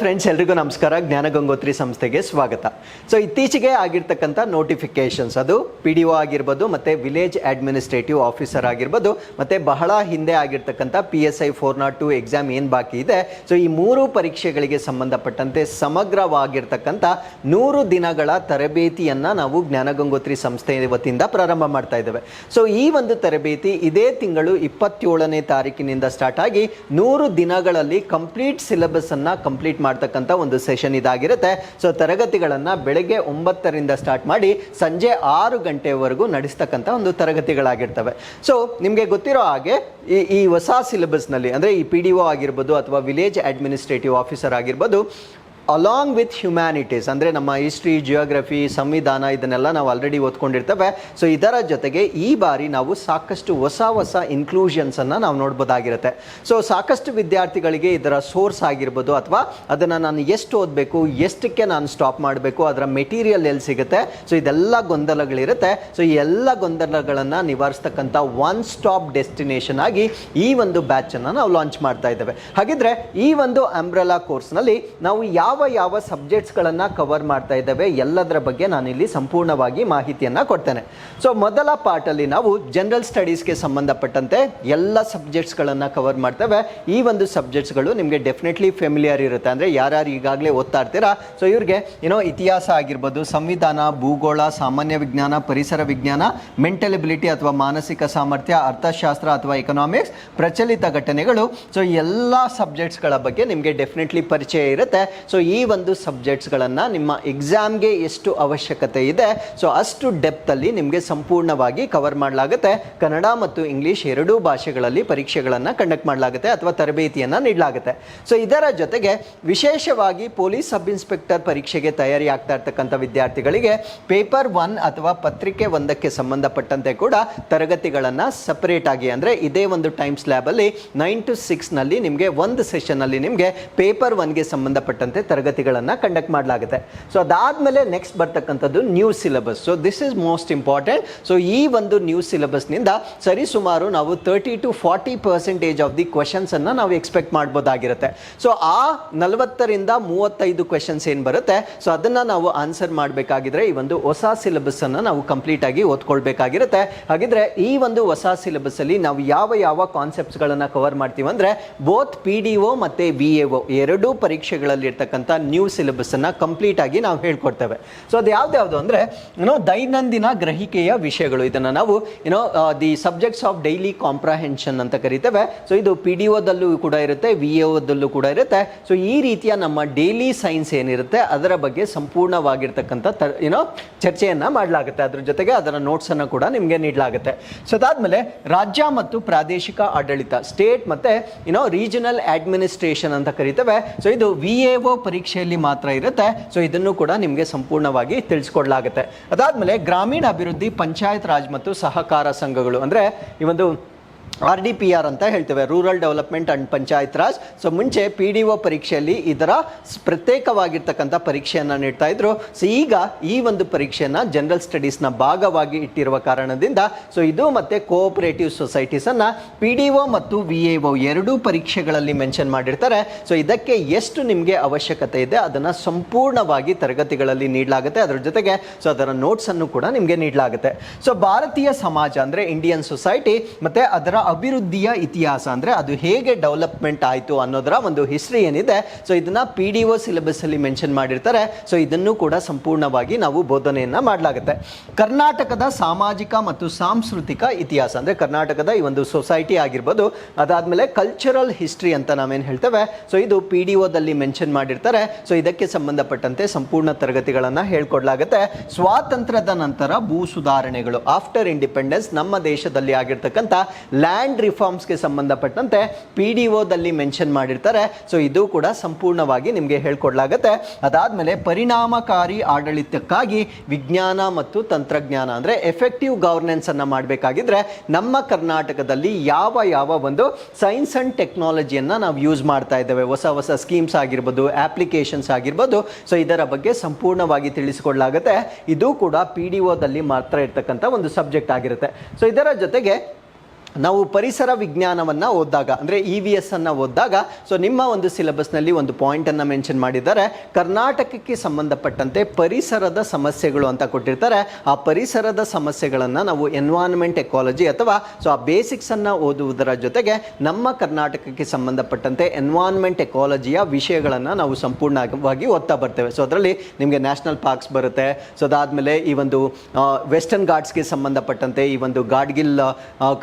Friends, ಎಲ್ರಿಗೂ ನಮಸ್ಕಾರ. ಜ್ಞಾನ ಗಂಗೋತ್ರಿ ಸಂಸ್ಥೆಗೆ ಸ್ವಾಗತ. ಸೊ ಇತ್ತೀಚೆಗೆ ಆಗಿರ್ತಕ್ಕಂಥ ನೋಟಿಫಿಕೇಶನ್ಸ್ ಅದು ಪಿ ಡಿ ಒ ಆಗಿರ್ಬೋದು, ಮತ್ತೆ ವಿಲೇಜ್ ಅಡ್ಮಿನಿಸ್ಟ್ರೇಟಿವ್ ಆಫೀಸರ್ ಆಗಿರ್ಬೋದು, ಮತ್ತೆ ಬಹಳ ಹಿಂದೆ ಆಗಿರ್ತಕ್ಕಂಥ P S I four nought two exam ಏನು ಬಾಕಿ ಇದೆ? ಸೊ ಈ ಮೂರು ಪರೀಕ್ಷೆಗಳಿಗೆ ಸಂಬಂಧಪಟ್ಟಂತೆ ಸಮಗ್ರವಾಗಿರ್ತಕ್ಕಂಥ ನೂರು ದಿನಗಳ ತರಬೇತಿಯನ್ನ ನಾವು ಜ್ಞಾನ ಗಂಗೋತ್ರಿ ಸಂಸ್ಥೆ ವತಿಯಿಂದ ಪ್ರಾರಂಭ ಮಾಡ್ತಾ ಇದ್ದೇವೆ. ಸೊ ಈ ಒಂದು ತರಬೇತಿ ಇದೇ ತಿಂಗಳು ಇಪ್ಪತ್ತೇಳನೇ ತಾರೀಕಿನಿಂದ ಸ್ಟಾರ್ಟ್ ಆಗಿ ನೂರು ದಿನಗಳಲ್ಲಿ ಕಂಪ್ಲೀಟ್ ಸಿಲೆಬಸ್ ಅನ್ನ ಕಂಪ್ಲೀಟ್ ಮಾಡ್ತಕ್ಕಂಥ ಒಂದು ಸೆಷನ್ ಇದಾಗಿರುತ್ತೆ. ಸೊ ತರಗತಿಗಳನ್ನು ಬೆಳಗ್ಗೆ ಒಂಬತ್ತರಿಂದ ಸ್ಟಾರ್ಟ್ ಮಾಡಿ ಸಂಜೆ ಆರು ಗಂಟೆವರೆಗೂ ನಡೆಸ್ತಕ್ಕಂಥ ಒಂದು ತರಗತಿಗಳಾಗಿರ್ತವೆ. ಸೊ ನಿಮಗೆ ಗೊತ್ತಿರೋ ಹಾಗೆ ಈ ಈ ಹೊಸ ಸಿಲೆಬಸ್ನಲ್ಲಿ ಅಂದರೆ ಈ ಪಿ ಡಿ ಒ ಆಗಿರ್ಬೋದು ಅಥವಾ ವಿಲೇಜ್ ಅಡ್ಮಿನಿಸ್ಟ್ರೇಟಿವ್ ಆಫೀಸರ್ ಆಗಿರ್ಬೋದು ಅಲಾಂಗ್ ವಿತ್ ಹ್ಯುಮ್ಯಾನಿಟೀಸ್ ಅಂದರೆ ನಮ್ಮ ಹಿಸ್ಟ್ರಿ ಜಿಯೋಗ್ರಫಿ ಸಂವಿಧಾನ, ಇದನ್ನೆಲ್ಲ ನಾವು ಆಲ್ರೆಡಿ ಓದ್ಕೊಂಡಿರ್ತೇವೆ. ಸೊ ಇದರ ಜೊತೆಗೆ ಈ ಬಾರಿ ನಾವು ಸಾಕಷ್ಟು ಹೊಸ ಹೊಸ ಇನ್ಕ್ಲೂಷನ್ಸನ್ನು ನಾವು ನೋಡ್ಬೋದಾಗಿರುತ್ತೆ. ಸೊ ಸಾಕಷ್ಟು ವಿದ್ಯಾರ್ಥಿಗಳಿಗೆ ಇದರ ಸೋರ್ಸ್ ಆಗಿರ್ಬೋದು ಅಥವಾ ಅದನ್ನು ನಾನು ಎಷ್ಟು ಓದಬೇಕು, ಎಷ್ಟಕ್ಕೆ ನಾನು ಸ್ಟಾಪ್ ಮಾಡಬೇಕು, ಅದರ ಮೆಟೀರಿಯಲ್ ಎಲ್ಲಿ ಸಿಗುತ್ತೆ. ಸೊ ಇದೆಲ್ಲ ಗೊಂದಲಗಳಿರುತ್ತೆ. ಸೊ ಈ ಎಲ್ಲ ಗೊಂದಲಗಳನ್ನು ನಿವಾರಿಸ್ತಕ್ಕಂಥ ಒನ್ ಸ್ಟಾಪ್ ಡೆಸ್ಟಿನೇಷನ್ ಆಗಿ ಈ ಒಂದು ಬ್ಯಾಚನ್ನು ನಾವು ಲಾಂಚ್ ಮಾಡ್ತಾ ಇದ್ದೇವೆ. ಹಾಗಿದ್ರೆ ಈ ಒಂದು ಅಂಬ್ರೆಲಾ ಕೋರ್ಸ್ನಲ್ಲಿ ನಾವು ಯಾವ ಯಾವ ಯಾವ ಸಬ್ಜೆಕ್ಟ್ಸ್ಗಳನ್ನು ಕವರ್ ಮಾಡ್ತಾ ಇದ್ದಾವೆ ಎಲ್ಲದರ ಬಗ್ಗೆ ನಾನು ಇಲ್ಲಿ ಸಂಪೂರ್ಣವಾಗಿ ಮಾಹಿತಿಯನ್ನು ಕೊಡ್ತೇನೆ. ಸೊ ಮೊದಲ ಪಾರ್ಟಲ್ಲಿ ನಾವು ಜನರಲ್ ಸ್ಟಡೀಸ್ಗೆ ಸಂಬಂಧಪಟ್ಟಂತೆ ಎಲ್ಲ ಸಬ್ಜೆಕ್ಟ್ಸ್ಗಳನ್ನು ಕವರ್ ಮಾಡ್ತೇವೆ. ಈ ಒಂದು ಸಬ್ಜೆಕ್ಟ್ಸ್ಗಳು ನಿಮಗೆ ಡೆಫಿನೆಟ್ಲಿ ಫೆಮಿಲಿಯರ್ ಇರುತ್ತೆ. ಅಂದರೆ ಯಾರ್ಯಾರು ಈಗಾಗಲೇ ಓದ್ತಾ ಇರ್ತೀರಾ ಸೊ ಇವ್ರಿಗೆ ಏನೋ ಇತಿಹಾಸ ಆಗಿರ್ಬೋದು, ಸಂವಿಧಾನ, ಭೂಗೋಳ, ಸಾಮಾನ್ಯ ವಿಜ್ಞಾನ, ಪರಿಸರ ವಿಜ್ಞಾನ ಮೆಂಟಲ್ ಎಬಿಲಿಟಿ ಅಥವಾ ಮಾನಸಿಕ ಸಾಮರ್ಥ್ಯ, ಅರ್ಥಶಾಸ್ತ್ರ ಅಥವಾ ಎಕನಾಮಿಕ್ಸ್ ಪ್ರಚಲಿತ ಘಟನೆಗಳು. ಸೊ ಎಲ್ಲ ಸಬ್ಜೆಕ್ಟ್ಸ್ಗಳ ಬಗ್ಗೆ ನಿಮಗೆ ಡೆಫಿನೆಟ್ಲಿ ಪರಿಚಯ ಇರುತ್ತೆ. ಸೊ ಈ ಒಂದು ಸಬ್ಜೆಕ್ಟ್ಸ್ಗಳನ್ನು ನಿಮ್ಮ ಎಕ್ಸಾಮ್ಗೆ ಎಷ್ಟು ಅವಶ್ಯಕತೆ ಇದೆ, ಸೊ ಅಷ್ಟು ಡೆಪ್ತಲ್ಲಿ ನಿಮಗೆ ಸಂಪೂರ್ಣವಾಗಿ ಕವರ್ ಮಾಡಲಾಗುತ್ತೆ. ಕನ್ನಡ ಮತ್ತು ಇಂಗ್ಲೀಷ್ ಎರಡೂ ಭಾಷೆಗಳಲ್ಲಿ ಪರೀಕ್ಷೆಗಳನ್ನು ಕಂಡಕ್ಟ್ ಮಾಡಲಾಗುತ್ತೆ ಅಥವಾ ತರಬೇತಿಯನ್ನು ನೀಡಲಾಗುತ್ತೆ. ಸೊ ಇದರ ಜೊತೆಗೆ ವಿಶೇಷವಾಗಿ ಪೊಲೀಸ್ ಸಬ್ ಇನ್ಸ್ಪೆಕ್ಟರ್ ಪರೀಕ್ಷೆಗೆ ತಯಾರಿ ಆಗ್ತಾ ಇರ್ತಕ್ಕಂಥ ವಿದ್ಯಾರ್ಥಿಗಳಿಗೆ ಪೇಪರ್ ಒನ್ ಅಥವಾ ಪತ್ರಿಕೆ ಒಂದಕ್ಕೆ ಸಂಬಂಧಪಟ್ಟಂತೆ ಕೂಡ ತರಗತಿಗಳನ್ನು ಸಪರೇಟ್ ಆಗಿ ಅಂದರೆ ಇದೇ ಒಂದು ಟೈಮ್ ಸ್ಲ್ಯಾಬಲ್ಲಿ ನೈನ್ ಟು ಸಿಕ್ಸ್ನಲ್ಲಿ ನಿಮಗೆ ಒಂದು ಸೆಷನ್ನಲ್ಲಿ ನಿಮಗೆ ಪೇಪರ್ ಒನ್ಗೆ ಸಂಬಂಧಪಟ್ಟಂತೆ ತರಗತಿಗಳನ್ನು ಕಂಡಕ್ಟ್ ಮಾಡಲಾಗುತ್ತೆ. ಸೊ ಅದಾದಮೇಲೆ ನೆಕ್ಸ್ಟ್ ಬರ್ತಕ್ಕಂಥದ್ದು new syllabus so this is most important so ಈ ಒಂದು ನ್ಯೂ ಸಿಲೆಬಸ್ನಿಂದ ಸರಿಸುಮಾರು ನಾವು thirty to forty percentage of the ಕ್ವಶನ್ಸನ್ನು ನಾವು ಎಕ್ಸ್ಪೆಕ್ಟ್ ಮಾಡ್ಬೋದಾಗಿರುತ್ತೆ. ಸೊ ಆ ನಲವತ್ತರಿಂದ ಮೂವತ್ತೈದು ಕ್ವೆಶನ್ಸ್ ಏನು ಬರುತ್ತೆ? ಸೊ ಅದನ್ನು ನಾವು ಆನ್ಸರ್ ಮಾಡಬೇಕಾಗಿದ್ರೆ ಈ ಒಂದು ಹೊಸ ಸಿಲೆಬಸ್ಸನ್ನು ನಾವು ಕಂಪ್ಲೀಟ್ ಆಗಿ ಓದ್ಕೊಳ್ಬೇಕಾಗಿರುತ್ತೆ. ಹಾಗಿದ್ರೆ ಈ ಒಂದು ಹೊಸ ಸಿಲೆಬಸ್ಸಲ್ಲಿ ನಾವು ಯಾವ ಯಾವ ಕಾನ್ಸೆಪ್ಟ್ಸ್ಗಳನ್ನು ಕವರ್ ಮಾಡ್ತೀವಿ ಅಂದರೆ ಬೋತ್ ಪಿ ಡಿ ಒ ಮತ್ತು ಬಿ ಎ ಒ ಎರಡೂ ಪರೀಕ್ಷೆಗಳಲ್ಲಿ ಇರ್ತಕ್ಕಂಥ ನ್ಯೂ ಸಿಲೆಬಸ್ಸನ್ನು ಕಂಪ್ಲೀಟ್ ಆಗಿ ನಾವು ಹೇಳ್ಕೊಡ್ತೇವೆ. ಸೊ ಅದು ಯಾವ್ದ್ಯಾವುದು ಅಂದರೆ ಏನೋ ದೈನಂದಿನ ಗ್ರಹಿಕೆಯ ವಿಷಯಗಳು. ಇದನ್ನು ನಾವು ಏನೋ the subjects of daily comprehension ಅಂತ ಕರಿತೇವೆ. ಸೊ ಇದು ಪಿ ಡಿ ಒದಲ್ಲೂ ಕೂಡ ಇರುತ್ತೆ ವಿ ಎ ಒದಲ್ಲೂ ಕೂಡ ಇರುತ್ತೆ. ಸೊ ಈ ರೀತಿಯ ನಮ್ಮ ಡೈಲಿ ಸೈನ್ಸ್ ಏನಿರುತ್ತೆ, ಅದರ ಬಗ್ಗೆ ಸಂಪೂರ್ಣವಾಗಿರ್ತಕ್ಕಂಥ ತ ಏನೋ ಚರ್ಚೆಯನ್ನು ಮಾಡಲಾಗುತ್ತೆ. ಅದ್ರ ಜೊತೆಗೆ ಅದರ ನೋಟ್ಸನ್ನು ಕೂಡ ನಿಮಗೆ ನೀಡಲಾಗುತ್ತೆ. ಸೊ ಅದಾದಮೇಲೆ ರಾಜ್ಯ ಮತ್ತು ಪ್ರಾದೇಶಿಕ ಆಡಳಿತ ಸ್ಟೇಟ್ ಮತ್ತು ಏನೋ ರೀಜನಲ್ ಅಡ್ಮಿನಿಸ್ಟ್ರೇಷನ್ ಅಂತ ಕರಿತೇವೆ. ಸೊ ಇದು ವಿ ಎ ಒ ಪರೀಕ್ಷೆಯಲ್ಲಿ ಮಾತ್ರ ಇರುತ್ತೆ. ಸೊ ಇದನ್ನು ಕೂಡ ನಿಮಗೆ ಸಂಪೂರ್ಣವಾಗಿ ತಿಳಿಸ್ಕೊಡ್ಲಾಗುತ್ತೆ. ಅದಾದಮೇಲೆ ಗ್ರಾಮೀಣ ಅಭಿವೃದ್ಧಿ ಪಂಚಾಯತ್ ರಾಜ್ ಮತ್ತು ಸಹಕಾರ ಸಂಘಗಳು. ಅಂದರೆ ಈ ಒಂದು ಆರ್ ಡಿ ಪಿ ಆರ್ ಅಂತ ಹೇಳ್ತೇವೆ rural development and Panchayat Raj so ಮುಂಚೆ ಪಿ ಡಿ ಒ ಪರೀಕ್ಷೆಯಲ್ಲಿ ಇದರ ಪ್ರತ್ಯೇಕವಾಗಿರ್ತಕ್ಕಂಥ ಪರೀಕ್ಷೆಯನ್ನು ನೀಡ್ತಾ ಇದ್ರು. ಸೊ ಈಗ ಈ ಒಂದು ಪರೀಕ್ಷೆಯನ್ನು ಜನರಲ್ ಸ್ಟಡೀಸ್ನ ಭಾಗವಾಗಿ ಇಟ್ಟಿರುವ ಕಾರಣದಿಂದ ಸೊ ಇದು ಮತ್ತು ಕೋಆಪರೇಟಿವ್ ಸೊಸೈಟೀಸನ್ನು ಪಿ ಡಿ ಒ ಮತ್ತು ವಿ ಎ ಒ ಎರಡೂ ಪರೀಕ್ಷೆಗಳಲ್ಲಿ ಮೆನ್ಷನ್ ಮಾಡಿರ್ತಾರೆ. ಸೊ ಇದಕ್ಕೆ ಎಷ್ಟು ನಿಮಗೆ ಅವಶ್ಯಕತೆ ಇದೆ, ಅದನ್ನು ಸಂಪೂರ್ಣವಾಗಿ ತರಗತಿಗಳಲ್ಲಿ ನೀಡಲಾಗುತ್ತೆ. ಅದರ ಜೊತೆಗೆ ಸೊ ಅದರ ನೋಟ್ಸನ್ನು ಕೂಡ ನಿಮಗೆ ನೀಡಲಾಗುತ್ತೆ. ಸೊ ಭಾರತೀಯ ಸಮಾಜ ಅಂದರೆ ಇಂಡಿಯನ್ ಸೊಸೈಟಿ ಮತ್ತು ಅದರ ಅಭಿವೃದ್ಧಿಯ ಇತಿಹಾಸ ಅಂದರೆ ಅದು ಹೇಗೆ ಡೆವಲಪ್ಮೆಂಟ್ ಆಯಿತು ಅನ್ನೋದರ ಒಂದು ಹಿಸ್ಟ್ರಿ ಏನಿದೆ. ಸೊ ಇದನ್ನು ಪಿ ಡಿ ಒ ಸಿಲೆಬಸ್ಸಲ್ಲಿ ಮೆನ್ಷನ್ ಮಾಡಿರ್ತಾರೆ. ಸೊ ಇದನ್ನು ಕೂಡ ಸಂಪೂರ್ಣವಾಗಿ ನಾವು ಬೋಧನೆಯನ್ನು ಮಾಡಲಾಗುತ್ತೆ. ಕರ್ನಾಟಕದ ಸಾಮಾಜಿಕ ಮತ್ತು ಸಾಂಸ್ಕೃತಿಕ ಇತಿಹಾಸ ಅಂದರೆ ಕರ್ನಾಟಕದ ಈ ಒಂದು ಸೊಸೈಟಿ ಆಗಿರ್ಬೋದು. ಅದಾದಮೇಲೆ ಕಲ್ಚರಲ್ ಹಿಸ್ಟ್ರಿ ಅಂತ ನಾವೇನು ಹೇಳ್ತೇವೆ. ಸೊ ಇದು ಪಿ ಡಿ ಒದಲ್ಲಿ ಮೆನ್ಷನ್ ಮಾಡಿರ್ತಾರೆ. ಸೊ ಇದಕ್ಕೆ ಸಂಬಂಧಪಟ್ಟಂತೆ ಸಂಪೂರ್ಣ ತರಗತಿಗಳನ್ನು ಹೇಳ್ಕೊಡ್ಲಾಗುತ್ತೆ. ಸ್ವಾತಂತ್ರ್ಯದ ನಂತರ ಭೂ ಸುಧಾರಣೆಗಳು ಆಫ್ಟರ್ ಇಂಡಿಪೆಂಡೆನ್ಸ್ ನಮ್ಮ ದೇಶದಲ್ಲಿ ಆಗಿರ್ತಕ್ಕಂಥ ಲ್ಯಾಂಡ್ ರಿಫಾರ್ಮ್ಸ್ಗೆ ಸಂಬಂಧಪಟ್ಟಂತೆ ಪಿ ಡಿ ಒದಲ್ಲಿ ಮೆನ್ಷನ್ ಮಾಡಿರ್ತಾರೆ. ಸೊ ಇದು ಕೂಡ ಸಂಪೂರ್ಣವಾಗಿ ನಿಮಗೆ ಹೇಳ್ಕೊಡ್ಲಾಗತ್ತೆ. ಅದಾದಮೇಲೆ ಪರಿಣಾಮಕಾರಿ ಆಡಳಿತಕ್ಕಾಗಿ ವಿಜ್ಞಾನ ಮತ್ತು ತಂತ್ರಜ್ಞಾನ ಅಂದರೆ ಎಫೆಕ್ಟಿವ್ ಗವರ್ನೆನ್ಸ್ ಅನ್ನು ಮಾಡಬೇಕಾಗಿದ್ರೆ ನಮ್ಮ ಕರ್ನಾಟಕದಲ್ಲಿ ಯಾವ ಯಾವ ಒಂದು ಸೈನ್ಸ್ ಅಂಡ್ ಟೆಕ್ನಾಲಜಿಯನ್ನು ನಾವು ಯೂಸ್ ಮಾಡ್ತಾ ಇದ್ದೇವೆ. ಹೊಸ ಹೊಸ ಸ್ಕೀಮ್ಸ್ ಆಗಿರ್ಬೋದು ಅಪ್ಲಿಕೇಶನ್ಸ್ ಆಗಿರ್ಬೋದು. ಸೊ ಇದರ ಬಗ್ಗೆ ಸಂಪೂರ್ಣವಾಗಿ ತಿಳಿಸಿಕೊಡ್ಲಾಗುತ್ತೆ. ಇದು ಕೂಡ ಪಿ ಡಿ ಒದಲ್ಲಿ ಮಾತ್ರ ಇರ್ತಕ್ಕಂಥ ಒಂದು ಸಬ್ಜೆಕ್ಟ್ ಆಗಿರುತ್ತೆ. ಸೊ ಇದರ ಜೊತೆಗೆ ನಾವು ಪರಿಸರ ವಿಜ್ಞಾನವನ್ನು ಓದಿದಾಗ, ಅಂದರೆ ಇ ವಿ ಎಸ್ ಅನ್ನು ಓದಿದಾಗ ಸೊ ನಿಮ್ಮ ಒಂದು ಸಿಲೆಬಸ್ನಲ್ಲಿ ಒಂದು ಪಾಯಿಂಟನ್ನು ಮೆನ್ಷನ್ ಮಾಡಿದ್ದಾರೆ. ಕರ್ನಾಟಕಕ್ಕೆ ಸಂಬಂಧಪಟ್ಟಂತೆ ಪರಿಸರದ ಸಮಸ್ಯೆಗಳು ಅಂತ ಕೊಟ್ಟಿರ್ತಾರೆ. ಆ ಪರಿಸರದ ಸಮಸ್ಯೆಗಳನ್ನು ನಾವು ಎನ್ವಾನ್ಮೆಂಟ್ ಎಕಾಲಜಿ ಅಥವಾ ಸೊ ಆ ಬೇಸಿಕ್ಸನ್ನು ಓದುವುದರ ಜೊತೆಗೆ ನಮ್ಮ ಕರ್ನಾಟಕಕ್ಕೆ ಸಂಬಂಧಪಟ್ಟಂತೆ ಎನ್ವಾನ್ಮೆಂಟ್ ಎಕಾಲಜಿಯ ವಿಷಯಗಳನ್ನು ನಾವು ಸಂಪೂರ್ಣವಾಗಿ ಓದ್ತಾ ಬರ್ತೇವೆ. ಸೊ ಅದರಲ್ಲಿ ನಿಮಗೆ ನ್ಯಾಷನಲ್ ಪಾರ್ಕ್ಸ್ ಬರುತ್ತೆ. ಸೊ ಅದಾದಮೇಲೆ ಈ ಒಂದು ವೆಸ್ಟರ್ನ್ ಘಾಟ್ಸ್ಗೆ ಸಂಬಂಧಪಟ್ಟಂತೆ ಈ ಒಂದು ಗಾಡ್ಗಿಲ್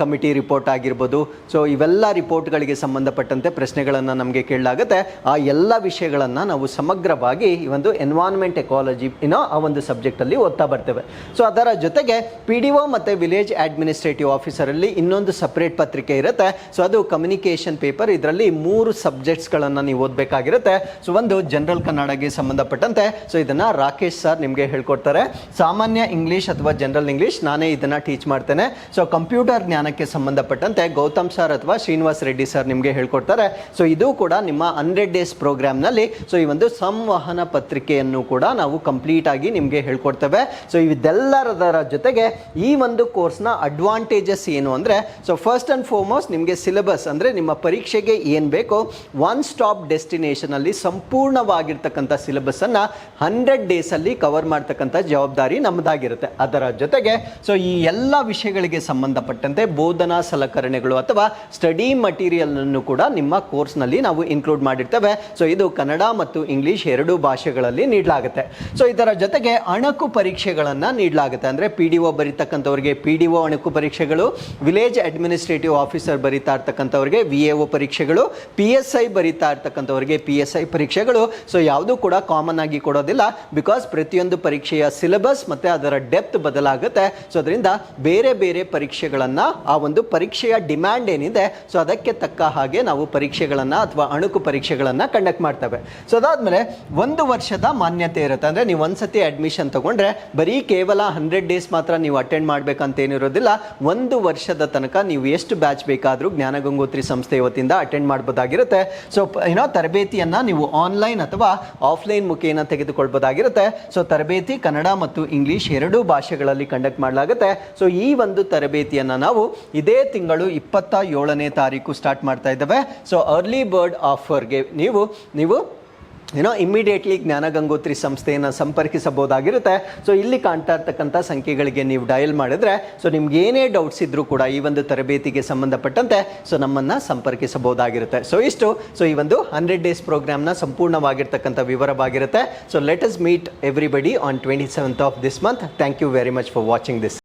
ಕಮಿಟಿ ರಿಪೋರ್ಟ್ ಆಗಿರ್ಬೋದು. ಸೊ ಇವೆಲ್ಲ ರಿಪೋರ್ಟ್ಗಳಿಗೆ ಸಂಬಂಧಪಟ್ಟಂತೆ ಪ್ರಶ್ನೆಗಳನ್ನು ನಮಗೆ ಕೇಳಲಾಗುತ್ತೆ. ಆ ಎಲ್ಲ ವಿಷಯಗಳನ್ನು ನಾವು ಸಮಗ್ರವಾಗಿ ಈ ಒಂದು ಎನ್ವಾನ್ಮೆಂಟ್ ಎಕಾಲಜಿ ಏನೋ ಆ ಒಂದು ಸಬ್ಜೆಕ್ಟಲ್ಲಿ ಓದ್ತಾ ಬರ್ತೇವೆ. ಸೊ ಅದರ ಜೊತೆಗೆ ಪಿ ಡಿ ಒ ಮತ್ತು ವಿಲೇಜ್ ಅಡ್ಮಿನಿಸ್ಟ್ರೇಟಿವ್ ಆಫೀಸರಲ್ಲಿ ಇನ್ನೊಂದು ಸಪ್ರೇಟ್ ಪತ್ರಿಕೆ ಇರುತ್ತೆ. ಸೊ ಅದು ಕಮ್ಯುನಿಕೇಷನ್ ಪೇಪರ್ ಇದರಲ್ಲಿ ಮೂರು ಸಬ್ಜೆಕ್ಟ್ಸ್ಗಳನ್ನು ನೀವು ಓದಬೇಕಾಗಿರುತ್ತೆ. ಸೊ ಒಂದು ಜನರಲ್ ಕನ್ನಡಗೆ ಸಂಬಂಧಪಟ್ಟಂತೆ. ಸೊ ಇದನ್ನು ರಾಕೇಶ್ ಸರ್ ನಿಮಗೆ ಹೇಳ್ಕೊಡ್ತಾರೆ. ಸಾಮಾನ್ಯ ಇಂಗ್ಲೀಷ್ ಅಥವಾ ಜನರಲ್ ಇಂಗ್ಲೀಷ್ ನಾನೇ ಇದನ್ನು ಟೀಚ್ ಮಾಡ್ತೇನೆ. ಸೊ ಕಂಪ್ಯೂಟರ್ ಜ್ಞಾನಕ್ಕೆ ಸಂಬಂಧಪಟ್ಟಂತೆ ಗೌತಮ್ ಸರ್ ಅಥವಾ ಶ್ರೀನಿವಾಸ್ ರೆಡ್ಡಿ ಸರ್ ನಿಮಗೆ ಹೇಳ್ಕೊಡ್ತಾರೆ. ಸೊ ಇದು ಕೂಡ ನಿಮ್ಮ ಹಂಡ್ರೆಡ್ ಡೇಸ್ ಪ್ರೋಗ್ರಾಮ್ನಲ್ಲಿ ಸೊ ಈ ಒಂದು ಸಂವಹನ ಪತ್ರಿಕೆಯನ್ನು ಕೂಡ ನಾವು ಕಂಪ್ಲೀಟ್ ಆಗಿ ನಿಮಗೆ ಹೇಳ್ಕೊಡ್ತೇವೆ. ಸೊ ಇದೆಲ್ಲದರ ಜೊತೆಗೆ ಈ ಒಂದು ಕೋರ್ಸ್ನ ಅಡ್ವಾಂಟೇಜಸ್ ಏನು ಅಂದರೆ ಸೊ ಫಸ್ಟ್ ಆ್ಯಂಡ್ ಫಾರ್ಮೋಸ್ಟ್ ನಿಮಗೆ ಸಿಲೆಬಸ್ ಅಂದರೆ ನಿಮ್ಮ ಪರೀಕ್ಷೆಗೆ ಏನು ಬೇಕೋ ಒನ್ ಸ್ಟಾಪ್ ಡೆಸ್ಟಿನೇಷನಲ್ಲಿ ಸಂಪೂರ್ಣವಾಗಿರ್ತಕ್ಕಂಥ ಸಿಲೆಬಸ್ಸನ್ನು ಹಂಡ್ರೆಡ್ ಡೇಸಲ್ಲಿ ಕವರ್ ಮಾಡ್ತಕ್ಕಂಥ ಜವಾಬ್ದಾರಿ ನಮ್ಮದಾಗಿರುತ್ತೆ ಅದರ ಜೊತೆಗೆ ಸೊ ಈ ಎಲ್ಲ ವಿಷಯಗಳಿಗೆ ಸಂಬಂಧಪಟ್ಟಂತೆ ಬೋಧನಾ ಸಲಕರಣೆಗಳು ಅಥವಾ ಸ್ಟಡಿ ಮಟೀರಿಯಲನ್ನು ಕೂಡ ನಿಮ್ಮ ಕೋರ್ಸ್ನಲ್ಲಿ ನಾವು ಇನ್ಕ್ಲೂಡ್ ಮಾಡಿರ್ತೇವೆ. ಸೊ ಇದು ಕನ್ನಡ ಮತ್ತು ಇಂಗ್ಲೀಷ್ ಎರಡೂ ಭಾಷೆಗಳಲ್ಲಿ ನೀಡಲಾಗುತ್ತೆ. ಸೊ ಇದರ ಜೊತೆಗೆ ಅಣಕು ಪರೀಕ್ಷೆಗಳನ್ನು ನೀಡಲಾಗುತ್ತೆ. ಅಂದರೆ ಪಿ ಡಿ ಒ ಬರೀತಕ್ಕಂಥವ್ರಿಗೆ ಪಿ ಡಿ ಒ ಅಣಕು ಪರೀಕ್ಷೆಗಳು ವಿಲೇಜ್ ಅಡ್ಮಿನಿಸ್ಟ್ರೇಟಿವ್ ಆಫೀಸರ್ ಬರೀತಾ ಇರ್ತಕ್ಕಂಥವ್ರಿಗೆ ವಿ ಎ ಒ ಪರೀಕ್ಷೆಗಳು ಪಿ ಎಸ್ ಐ ಬರೀತಾ ಇರ್ತಕ್ಕಂಥವ್ರಿಗೆ ಪಿ ಎಸ್ ಐ ಪರೀಕ್ಷೆಗಳು. ಸೊ ಯಾವುದೂ ಕೂಡ ಕಾಮನ್ ಆಗಿ ಕೊಡೋದಿಲ್ಲ. ಬಿಕಾಸ್ ಪ್ರತಿಯೊಂದು ಪರೀಕ್ಷೆಯ ಸಿಲೆಬಸ್ ಮತ್ತು ಅದರ ಡೆಪ್ತ್ ಬದಲಾಗುತ್ತೆ. ಸೊ ಅದರಿಂದ ಬೇರೆ ಬೇರೆ ಪರೀಕ್ಷೆಗಳನ್ನು ಆ ಒಂದು ಪರೀಕ್ಷೆಯ ಡಿಮ್ಯಾಂಡ್ ಏನಿದೆ, ಸೊ ಅದಕ್ಕೆ ತಕ್ಕ ಹಾಗೆ ನಾವು ಪರೀಕ್ಷೆಗಳನ್ನು ಅಥವಾ ಅಣುಕು ಪರೀಕ್ಷೆಗಳನ್ನು ಕಂಡಕ್ಟ್ ಮಾಡ್ತವೆ. ಸೊ ಅದಾದಮೇಲೆ ಒಂದು ವರ್ಷದ ಮಾನ್ಯತೆ ಇರುತ್ತೆ. ಅಂದರೆ ನೀವು ಒಂದ್ಸತಿ ಅಡ್ಮಿಷನ್ ತಗೊಂಡ್ರೆ ಬರೀ ಕೇವಲ ಹಂಡ್ರೆಡ್ ಡೇಸ್ ಮಾತ್ರ ನೀವು ಅಟೆಂಡ್ ಮಾಡಬೇಕಂತ ಏನಿರೋದಿಲ್ಲ ಒಂದು ವರ್ಷದ ತನಕ ನೀವು ಎಷ್ಟು ಬ್ಯಾಚ್ ಬೇಕಾದರೂ ಜ್ಞಾನ ಗಂಗೋತ್ರಿ ಸಂಸ್ಥೆ ಇವತ್ತಿಂದ ಅಟೆಂಡ್ ಮಾಡ್ಬೋದಾಗಿರುತ್ತೆ. ಸೊ ಏನೋ ತರಬೇತಿಯನ್ನು ನೀವು ಆನ್ಲೈನ್ ಅಥವಾ ಆಫ್ಲೈನ್ ಮುಖೇನ ತೆಗೆದುಕೊಳ್ಬೋದಾಗಿರುತ್ತೆ. ಸೊ ತರಬೇತಿ ಕನ್ನಡ ಮತ್ತು ಇಂಗ್ಲೀಷ್ ಎರಡೂ ಭಾಷೆಗಳಲ್ಲಿ ಕಂಡಕ್ಟ್ ಮಾಡಲಾಗುತ್ತೆ. ಸೊ ಈ ಒಂದು ತರಬೇತಿಯನ್ನು ನಾವು ಇದೇ ತಿಂಗಳು ಇಪ್ಪತ್ತ ಏಳನೇ ತಾರೀಕು ಸ್ಟಾರ್ಟ್ ಮಾಡ್ತಾ ಇದ್ದಾವೆ. ಸೊ ಅರ್ಲಿ ಬರ್ಡ್ ಆಫರ್ಗೆ ನೀವು ನೀವು ಏನೋ ಇಮ್ಮಿಡಿಯೇಟ್ಲಿ ಜ್ಞಾನ ಗಂಗೋತ್ರಿ ಸಂಸ್ಥೆಯನ್ನು ಸಂಪರ್ಕಿಸಬಹುದಾಗಿರುತ್ತೆ. ಸೊ ಇಲ್ಲಿ ಕಾಣ್ತಾ ಇರ್ತಕ್ಕಂಥ ಸಂಖ್ಯೆಗಳಿಗೆ ನೀವು ಡಯಲ್ ಮಾಡಿದ್ರೆ ಸೊ ನಿಮ್ಗೆ ಏನೇ ಡೌಟ್ಸ್ ಇದ್ರೂ ಕೂಡ ಈ ಒಂದು ತರಬೇತಿಗೆ ಸಂಬಂಧಪಟ್ಟಂತೆ ಸೊ ನಮ್ಮನ್ನು ಸಂಪರ್ಕಿಸಬಹುದಾಗಿರುತ್ತೆ. ಸೊ ಇಷ್ಟು. ಸೊ ಈ ಒಂದು ಹಂಡ್ರೆಡ್ ಡೇಸ್ ಪ್ರೋಗ್ರಾಮ್ನ ಸಂಪೂರ್ಣವಾಗಿರ್ತಕ್ಕಂಥ ವಿವರವಾಗಿರುತ್ತೆ. So let us meet everybody on twenty seventh of this month thank you very much for watching this